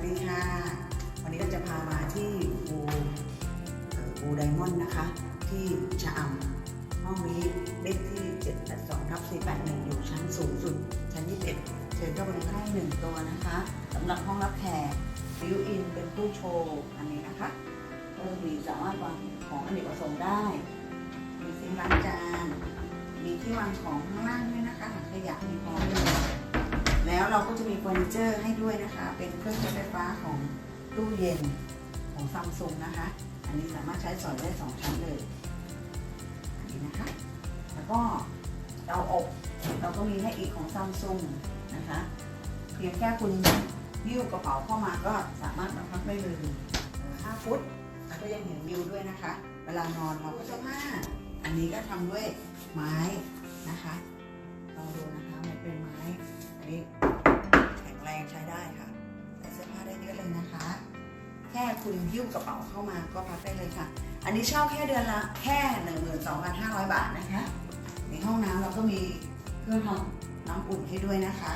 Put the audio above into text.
สดีค่ะ วันนี้เราจะพามาที่บูบูไดมอนด์นะคะ ที่ชะอำห้องนี้เลขที่ 782ทับ481 อยู่ชั้นสูงสุด ชั้น 21 เชิญเข้าไปในให้หนึ่งตัวนะคะสำหรับห้องรับแขกบิวอินเป็นตู้โชว์อันนี้นะคะก็มีสามารถวางของอเนกประสงค์ได้ มีซิงค์ล้างจาน มีที่วางของข้างล่างด้วยนะคะถังขยะมีพร้อมเลย เราก็จะมีเฟอร์นิเจอร์ให้ด้วยนะคะ เป็นเครื่องใช้ไฟฟ้าของตู้เย็นของซัมซุงนะคะ อันนี้สามารถใช้สอยได้สองชั้นเลย อันนี้นะคะ แล้วก็เตาอบเราก็มีให้อีกของซัมซุงนะคะ เพียงแค่คุณยิ้วกระเป๋าเข้ามาก็สามารถมาพักได้เลย5ฟุตก็ยังเห็นวิวด้วยนะคะ เวลานอนเราก็จะผ้า อันนี้ก็ทำด้วยไม้ คุณยิ้วกระเป๋าเข้ามาก็พักได้เลยค่ะ อันนี้เช่าแค่เดือนละแค่หนึ่งหมื่นสองพันห้าร้อยบาทนะคะ ในห้องน้ำเราก็มีเครื่องทำน้ำอุ่นให้ด้วยนะคะ